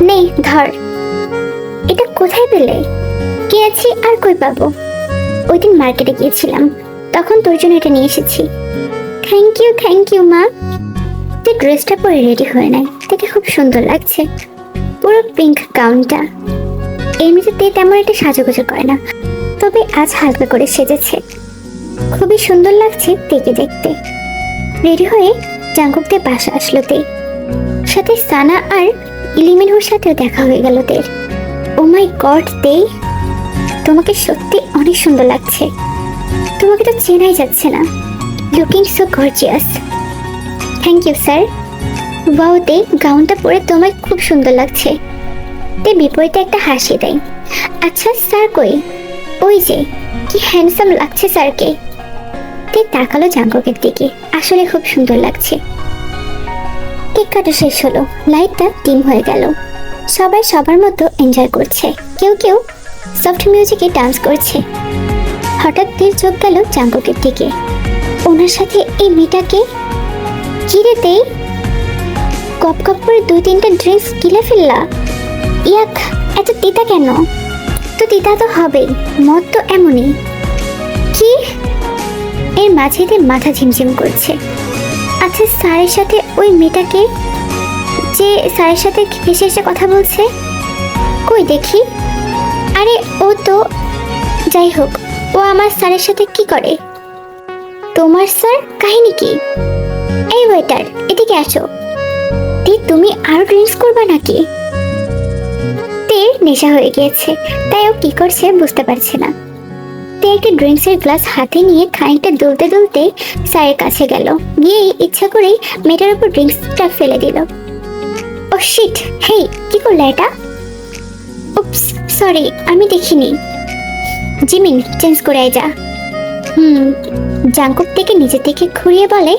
নে ধর। এটা কোথায় পেলে? কিনেছি আর কই পাবো? ওই দিন মার্কেটে গিয়েছিলাম। তখন তোর জন্য এটা নিয়ে এসেছি। থ্যাংক ইউ থ্যাংক ইউ মা। তুই ড্রেসটা পরে রেডি হয়ে নাই দেখে খুব সুন্দর লাগছে। পুরো পিঙ্ক গাউনটা এমনিতে তেমন একটা সাজুগুজু করে না। তবে আজ হালকা করে সেজেছে। খুবই সুন্দর লাগছে তেকে দেখতে। রেডি হয়ে জাঙ্কুকদের বাসা আসলো তে। সাথে সানা আর ইলিমিনুর সাথেও দেখা হয়ে গেল তের। ও মাই গড তে তোমাকে সত্যি অনেক সুন্দর লাগছে। তোমাকে তো চেনাই যাচ্ছে না। Looking so gorgeous thank you sir wow তে গাউনটা পরে তোমায় খুব সুন্দর লাগছে। তে, বিপরীতে একটা হাসি দেয়। আচ্ছা স্যার কই? ওই যে, কি হ্যান্ডসাম লাগছে স্যারকে তে, তাকালো জাঙ্গকের দিকে। আসলে খুব সুন্দর লাগছে। কেক কাটা শেষ হলো, লাইটটা ডিম হয়ে গেল। সবাই সবার মতো এনজয় করছে। কেউ কেউ সফট মিউজিকে ডান্স করছে। হঠাৎ তীর চোখ গেল জাঙ্গকের দিকে। ওনার সাথে এই মেয়েটাকে চিরেতেই কপ কপ করে দুই তিনটা ড্রিঙ্কস গিলে ফেললা? ইয়াক, এত তিতা কেন? তো তিতা তো হবেই, মদ তো এমনই। কি? এর মাঝেতে মাথা ঝিমঝিম করছে। আচ্ছা স্যারের সাথে ওই মেয়েটাকে যে স্যারের সাথে হেসে এসে কথা বলছে, কই দেখি? আরে, ও তো, যাই হোক, ও আমার স্যারের সাথে কি করে? তোমার স্যার কাহিনী কি? এই ওয়েটার, এদিকে আসো। তে, তুমি আরও ড্রিঙ্কস করবা নাকি? তে, নেশা হয়ে গিয়েছে, তাই ও কি করছে বুঝতে পারছে না। তে একটা ড্রিঙ্কসের গ্লাস হাতে নিয়ে খানিকটা দুলতে দুলতে স্যারের কাছে গেল। গিয়ে ইচ্ছা করেই মেয়েটার উপর ড্রিঙ্কসটা ফেলে দিল। ও শিট, হেই, কি করলে এটা? উপস সরি, আমি দেখিনি। জিমিন চেঞ্জ করে যা। হুম জাঙ্কুক থেকে নিজে থেকে ঘুরিয়ে বলে,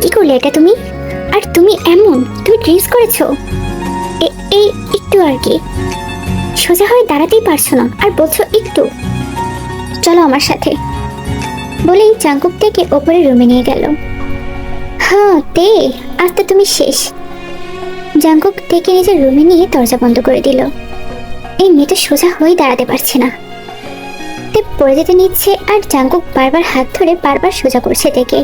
কি করলে এটা তুমি? আর তুমি এমন, তুমি ড্রিঙ্কস করেছ? এই, একটু আর কি। সোজা হয়ে দাঁড়াতেই পারছ না, আর বলছো একটু। চলো আমার সাথে। বলেই জাঙ্কুক থেকে ওপরে রুমে নিয়ে গেল। হ্যাঁ তে আজ তো তুমি শেষ। জাঙ্কুক থেকে নিজের রুমে নিয়ে দরজা বন্ধ করে দিল। এই মেয়েটা সোজা হয়ে দাঁড়াতে পারছে না। তে পড়ে যেতে নিচ্ছে আর জাঙ্কুক বারবার হাত ধরে বারবার সোজা করছে দেখে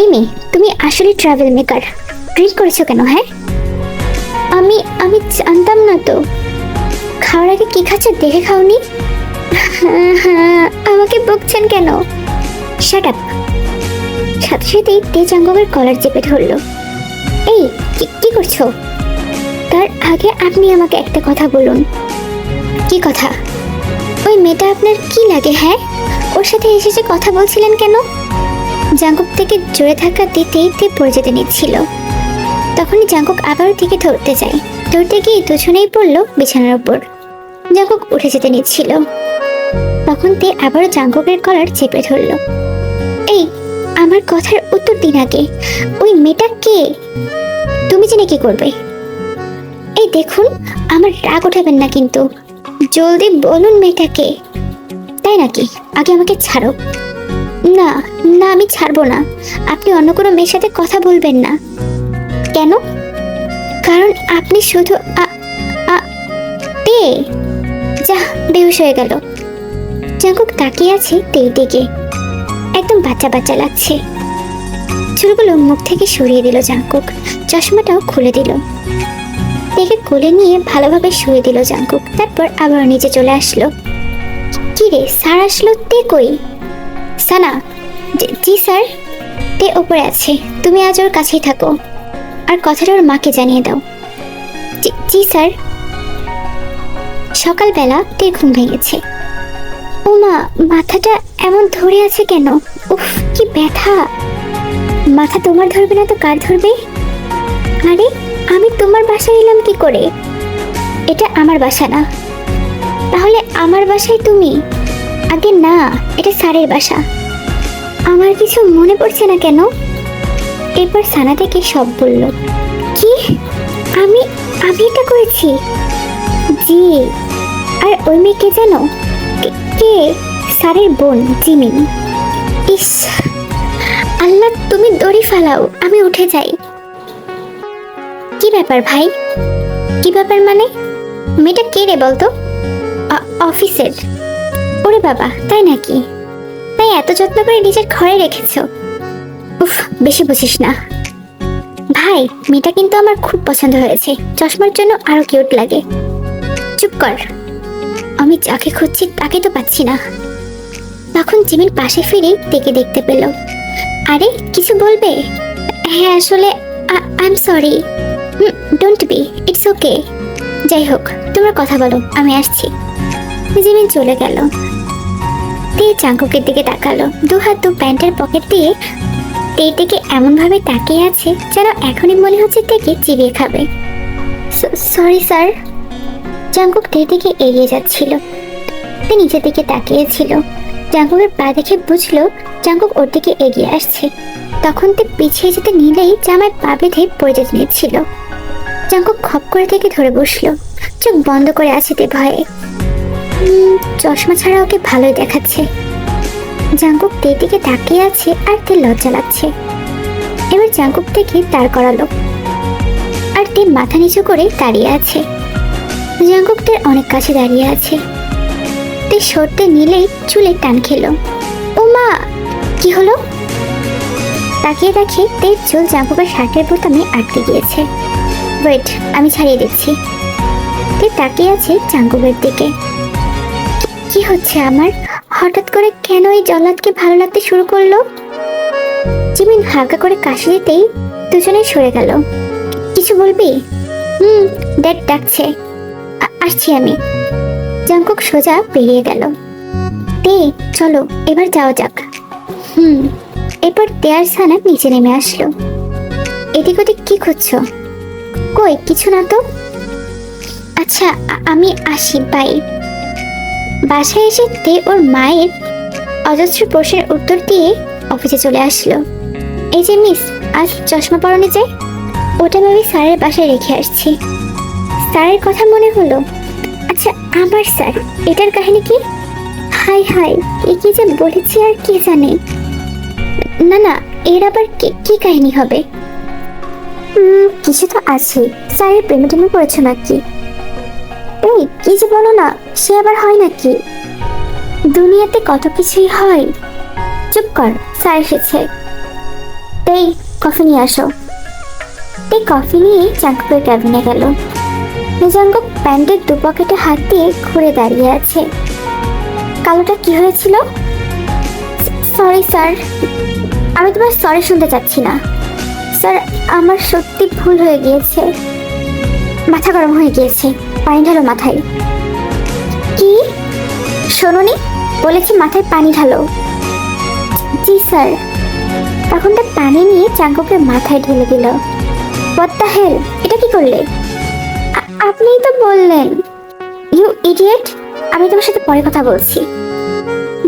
এই মেয়ে, তুমি আসলে ট্রাভেল মেকার ড্রিঙ্ক করেছ কেন হ্যাঁ? আমি আমি জানতাম না তো। খাওয়ার আগে কি খাচ্ছে, দেখে খাওনি? আমাকে বকছেন কেন? শাট আপ সাথে সাথেই তেজাঙ্গবের কলার চেপে ধরলো। এই, কি করছ? তার আগে আপনি আমাকে একটা কথা বলুন। কি কথা? ওই মেয়েটা আপনার কি লাগে হ্যাঁ? ওর সাথে এসেছে কথা বলছিলেন কেন? জাঙ্কুক থেকে জোরে ধাক্কা দিতেই তে পড়ে যেতে নিচ্ছিল। তখনই জাঙ্কুক আবারও থেকে ধরতে যায়। ধরতে গিয়ে দুজনেই পড়ল বিছানার উপর। জাঙ্কুক উঠে যেতে নিচ্ছিল। তখন তে আবারও জাঙ্কুকের কলার চেপে ধরলো। এই, আমার কথার উত্তর দিন আগে। ওই মেয়েটা কে? তুমি জেনে কি করবে? এই দেখুন, আমার রাগ ওঠাবেন না কিন্তু। জলদি বলুন মেয়েটাকে তাই নাকি? আগে আমাকে ছাড়ো। না না, আমি ছাড়বো না। আপনি অন্য কোনো মেয়ের সাথে কথা বলবেন না। কেন? কারণ আপনি শুধু আ- আ- তে। যা, বেহুশ হয়ে গেল। জাঙ্কুক তাকিয়ে আছে তের দিকে। একদম বাচ্চা বাচ্চা লাগছে। চুলগুলো মুখ থেকে সরিয়ে দিল জাঙ্কুক। চশমাটাও খুলে দিল। দেখে কোলে নিয়ে ভালোভাবে শুয়ে দিল জাঙ্কুক। তারপর আবার নিচে চলে আসলো। কি রে, স্যার আসলো? তে কই? সানা, জি- স্যার। তে ওপরে আছে। তুমি আজ ওর কাছেই থাকো। আর কথাটা ওর মাকে জানিয়ে দাও। জি স্যার। সকালবেলা তে ঘুম ভেঙেছে। ও মা মাথাটা এমন ধরে আছে কেন? উফ, কি ব্যথা। মাথা তোমার ধরবে না তো কার ধরবে? আরে, আমি তোমার বাসায় এলাম কি করে? এটা আমার বাসা না। তাহলে আমার বাসায় তুমি? আগে না, এটা স্যারের বাসা। আমার কিছু মনে পড়ছে না কেন? এরপর সানা থেকে সব বলল, কি? আমি আমি এটা করেছি? জি। আর ওই জানো? কে- কে? স্যারের বোন জিমিন ইস, আল্লাহ, তুমি দড়ি ফালাও, আমি উঠে যাই। কি ব্যাপার ভাই? কি ব্যাপার মানে? মেয়েটা কে রে বলতো? অফিসের। ওরে বাবা, তাই নাকি? তাই এত যত্ন করে নিজের ঘরে রেখেছো? উফ, বেশি বুঝিস না। ভাই, মেয়েটা কিন্তু আমার খুব পছন্দ হয়েছে। চশমার জন্য আরও কিউট লাগে। চুপ কর। আমি যাকে খুঁজছি তাকে তো পাচ্ছি না। তখন জিমিন পাশে ফিরে তেকে দেখতে পেল। আরে, কিছু বলবে? হ্যাঁ আসলে I am sorry don't be it's okay যাই হোক, তোমরা কথা বলো, আমি আসছি। জিমিন চলে গেল। তে চাঙ্কুকের দিকে তাকালো। দু হাত দু প্যান্টের পকেট দিয়ে দিকে এমনভাবে তাকিয়ে আছে যেন এখনই মনে হচ্ছে তেকে চিবিয়ে খাবে। সরি স্যার জাঙ্কুক তের দিকে এগিয়ে যাচ্ছিল। তে নিচের দিকে তাকিয়েছিল। জাঙ্কুকের পা দেখে বুঝলো, জাঙ্কুক ওর দিকে এগিয়ে আসছে। তখন তে পিছিয়ে যেতে নিলেই জামায় পা বেঁধে পড়ে যেতে নিচ্ছিল। জাঙ্কুক খপ করে থেকে ধরে বসল। চোখ বন্ধ করে আছে তে ভয়ে। চশমা ছাড়া ওকে ভালোই দেখাচ্ছে। জাঙ্কুক তের দিকে তাকিয়ে আছে আর তে লজ্জা লাগছে। এবার জাঙ্কুক থেকে দাঁড় করালো। আর তে মাথা নিচু করে দাঁড়িয়ে আছে। জাঙ্কুক তের অনেক কাছে দাঁড়িয়ে আছে। তে সরতে নিলেই চুলে টান খেলো। ও মা, কি হলো? তাকিয়ে দেখে তের চুল জাঙ্কুকের শার্টের বোতামে আটকে গিয়েছে। ওয়েট, আমি ছাড়িয়ে দিচ্ছি তে তাকিয়ে আছে জাঙ্কুকের দিকে। কি হচ্ছে আমার? হঠাৎ করে কেন এই জল্লাদকে ভালো লাগতে শুরু করল? জিমিন হালকা করে কাশি দিতেই দুজনেই সরে গেল। কিছু বলবি? হুম ড্যাড ডাকছে। আসছি আমি। জাঙ্কুক সোজা বেরিয়ে গেল। তে চলো, এবার যাওয়া যাক। হুম, এরপর দেয়ার সানা নিচে নেমে আসলো। এদিক ওদিক কি খুঁজছো? কই, কিছু না তো? আচ্ছা আমি আসি, বাই। বাসায় এসে তে ওর মায়ের অজস্র প্রশ্নের উত্তর দিয়ে অফিসে চলে আসলো। এই যে মিস, আজ চশমা পরনে যে, ওটা আমি স্যারের বাসায় রেখে আসছি। স্যারের কথা মনে হলো। আচ্ছা আমার স্যার, এটার কাহিনী কি? হাই হাই, এ কি যে বলেছি আর কে জানে? না না, এর আবার কি কাহিনী হবে? কিছু তো আছে। স্যারের প্রেমে টেমে পড়েছো নাকি? এই, কি যে বলো না, সে আবার হয় নাকি? দুনিয়াতে কত কিছুই হয়। চুপ কর, স্যার এসেছে। এই, কফি নিয়ে আসো। এই কফি নিয়ে চাঙ্কুকের ক্যাবিনে গেল। নিজাঙ্কুক প্যান্টের দু পকেটে হাত দিয়ে ঘুরে দাঁড়িয়ে আছে। কালোটা কি হয়েছিল? সরি স্যার আমি তোমার সরি শুনতে চাচ্ছি না। স্যার আমার সত্যি ভুল হয়ে গিয়েছে। মাথা গরম হয়ে গিয়েছে। পানি ঢালো মাথায়। কি? শোনোনি, বলেছি মাথায় পানি ঢালো। জি স্যার তখন তো পানি নিয়ে চাঙ্কুকে মাথায় ঢেলে দিল। দ্য হেল এটা কি করলে? আপনিই তো বললেন। ইউ ইডিয়েট আমি তোমার সাথে পরে কথা বলছি।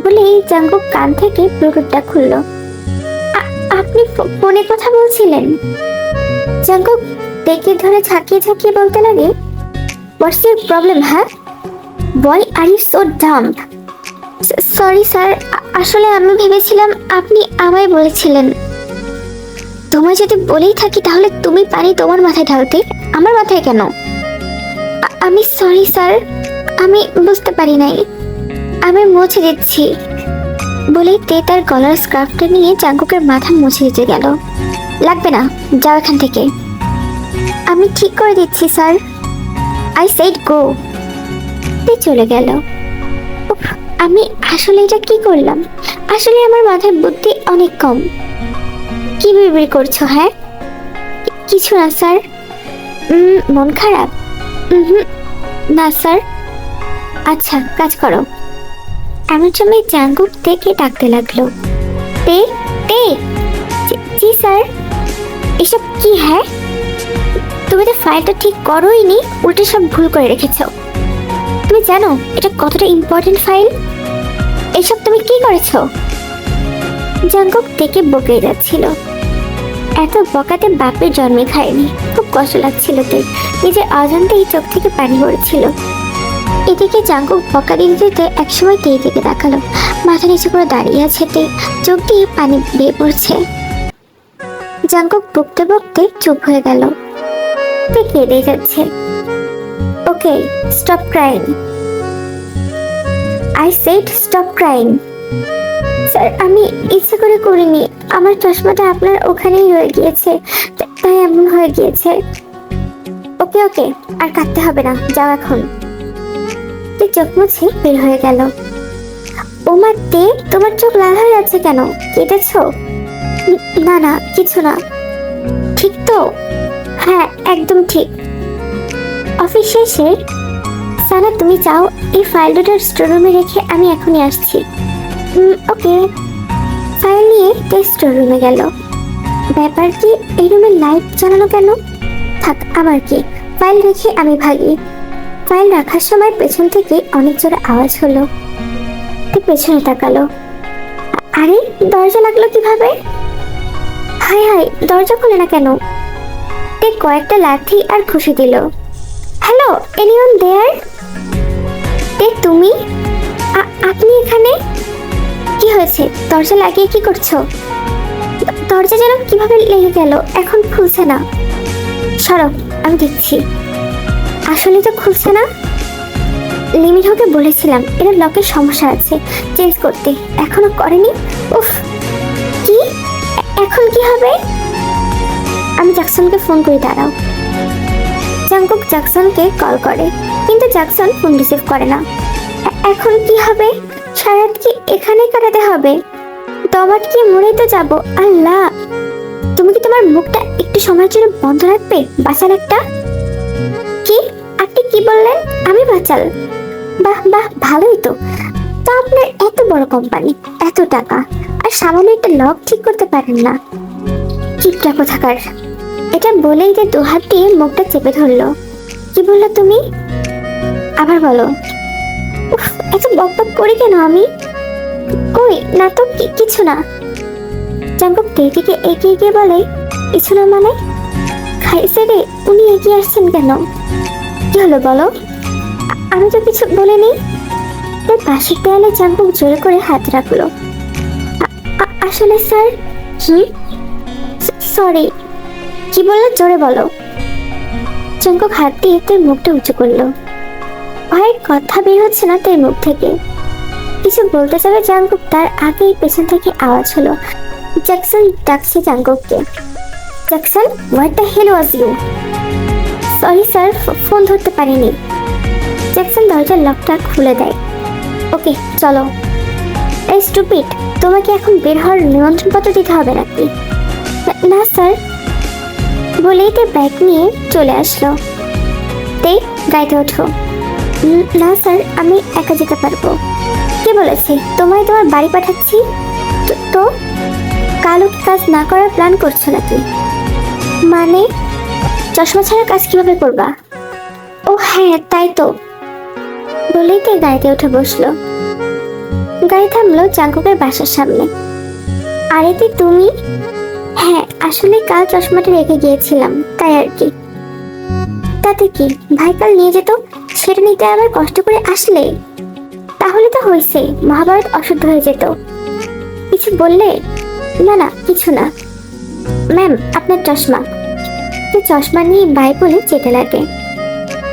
বলেই জাঙ্কুক কান থেকে ব্লুটুথটা খুললো। আপনি ফোনে কথা বলছিলেন? জাঙ্কুক দেখে ধরে ঝাঁকিয়ে ঝাঁকিয়ে বলতে লাগে হোয়াটস ইউর প্রবলেম হ্যাঁ boy are you so dumb sorry sir আসলে আমি ভেবেছিলাম আপনি আমায় বলেছিলেন। তোমায় যদি বলেই থাকি তাহলে তুমি পানি তোমার মাথায় ঢালতে, আমার মাথায় কেন? আমি সরি, স্যার। আমি বুঝতে পারি নাই। আমি মুছে দিচ্ছি। বলেই তে তার গলার স্কার্ফটা নিয়ে চাঙ্কুকের মাথা মুছে দিতে গেল। লাগবে না, যাও এখান থেকে। আমি ঠিক করে দিচ্ছি, স্যার। আই সেড গো। তে চলে গেল। আমি আসলে এটা কি করলাম? আসলে আমার মাথায় বুদ্ধি অনেক কম। কি বিড়বিড় করছ হ্যাঁ? কিছু না, স্যার। মন খারাপ? না, স্যার। আচ্ছা কাজ করো। এমন সময় জাঙ্গুক থেকে ডাকতে লাগল। তে তে, জি- স্যার। এসব কি হ্যাঁ? তুমি তো ফাইলটা ঠিক করোই নি, উল্টে সব ভুল করে রেখেছো। তুমি জানো, এটা কতটা ইম্পর্টেন্ট ফাইল? এসব তুমি কি করেছ? জাঙ্কুক থেকে বকে যাচ্ছিল। এত বকাতে বাপের জন্মে খায়নি। খুব কষ্ট লাগছিল তো নিজের অজান্তেই চোখ থেকে পানি পড়েছিল। এদিকে জাঙ্কুক বকা দিতে দিতে একসময় তেই দিকে তাকালো মাথা নিচু করে দাঁড়িয়ে আছে তে চোখ দিয়ে পানি বেয়ে পড়ছে। জাঙ্কুক বকতে বকতে চুপ হয়ে গেল। তে কেঁদে যাচ্ছে। Okay, stop crying. I said stop crying. Sir, আমি ইচ্ছে করে করিনি। আমার চশমাটা আপনার ওখানেই রয়ে গিয়েছে। তাই এমন হয়ে গিয়েছে। ওকে ওকে, আর কাটতে হবে না। যাও এখন। তুই চোখ মুছে বের হয়ে গেল। ওমার তে, তোমার চোখ লাল হয়ে আছে কেন? কেটেছো? না না, কিছু না। ঠিক তো? হ্যাঁ একদম ঠিক। অফিস শেষে, সানা, তুমি চাও এই ফাইল দুটার স্টোররুমে রেখে আমি এখনই আসছি। ওকে। ফাইল নিয়ে তে রুমে গেল। ব্যাপার কি এই রুমে লাইট জ্বালানো কেন? থাক আমার কি? ফাইল রেখে আমি ভাগি। ফাইল রাখার সময় পেছন থেকে অনেক জোরে আওয়াজ হলো। পেছনে তাকালো। আরে, দরজা লাগল কীভাবে? হাই হাই দরজা খুলে না কেন? তে কয়েকটা লাঠি আর খুশি দিল। হ্যালো এনিওন দেয়ার তে তুমি? আপনি এখানে? কি হয়েছে? দরজা লাগিয়ে কি করছ? দরজা যেন কীভাবে লেগে গেল, এখন খুলছে না। সরব আমি দেখছি। আসলে তো খুলছে না। লিমিট ওকে বলেছিলাম, এটা লকের সমস্যা আছে, চেঞ্জ করতে। এখনও করেনি? উফ, কি? এখন কি হবে? আমি জ্যাকসনকে ফোন করে, দাঁড়াও। জাংকুক জ্যাকসনকে কল করে, কিন্তু জ্যাকসন ফোন রিসিভ করে না। এখন কি হবে? সারাত কি এখানেই কাটাতে হবে। দবাট কি মরেই তো যাব। আল্লাহ! তুমি কি তোমার মুখটা একটু সময়ের জন্য বন্ধ রাখবে বাঁচাল একটা? কি? আপনি কি বললেন? আমি বাঁচাল। বাহ বাহ, ভালোই তো। তা আপনার এত বড় কোম্পানি, এত টাকা, আর সামান্য একটা লক ঠিক করতে পারেন না। কিপটা কোথাকার এটা বলেই যে দুহাত দিয়ে মুখটা চেপে ধরলো। কি বলল তুমি? আবার বলো। এত বকবক করি কেন আমি? কই? না তো কিছু না। জাঙ্কুক দিকে এগিয়ে গিয়ে বলে, কিছু না মানে? খাইছে রে, উনি এগিয়ে আসছেন কেন? কি হলো বলো? আমি তো কিছু বলিনি। তার পাশের দেয়ালে জাঙ্কুক জোরে করে হাত রাখল। আসলে স্যার হুম সরি, কি বলল জোরে বলো? জাঙ্কুক হাত দিয়ে তার মুখটা উঁচু করল। ভয়ের কথা বের হচ্ছে না তার মুখ থেকে। কিছু বলতে যাবে জাঙ্কুক, তার আগেই পেছন থেকে আওয়াজ হলো, জ্যাকসন ডাকছে জাঙ্কুককে। Jackson what the hell was you sorry sir phone ধরতে পারিনি। জ্যাকসন, দরজার লকটা খুলে দেয়। ওকে চলো। এই স্টুপিড তোমাকে এখন বের হওয়ার নিমন্ত্রণপত্র দিতে হবে নাকি? না- স্যার বলেই তে ব্যাগ নিয়ে চলে আসলো। তে, গাড়িতে ওঠো। না স্যার আমি একা যেতে পারব। বলেছে, তোমায় তোমার বাড়ি পাঠাচ্ছি? তো- কালো কাজ না করার প্ল্যান করছ নাকি? মানে চশমা ছাড়া কাজ কীভাবে করবা? ও হ্যাঁ তাই তো। বলেই তে গাড়িতে উঠে বসল। গাড়ি থামলো জাঙ্কুকের বাসার সামনে। আরে তে, তুমি? হ্যাঁ আসলে কাল চশমাটা রেখে গিয়েছিলাম, তাই আর কি। তাতে কি, ভাই কাল নিয়ে যেত? সেটা নিতে আবার কষ্ট করে আসলে? তাহলে তো হয়েছে, মহাভারত অশুদ্ধ হয়ে যেত। কিছু বললে? না না, কিছু না। ম্যাম, আপনার চশমা। তো চশমা নিয়ে বাই বলে যেতে লাগে।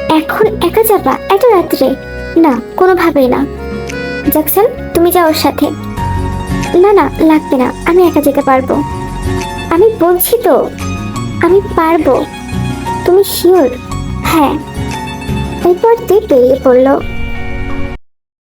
এখন একা যাবা? এত রাত্রে? না, কোনোভাবেই না। জ্যাকসন, তুমি যাও ওর সাথে। না না, লাগবে না, আমি একা যেতে পারব। আমি বলছি তো, আমি পারব। তুমি শিওর? হ্যাঁ। এরপর তুই বেরিয়ে পড়ল।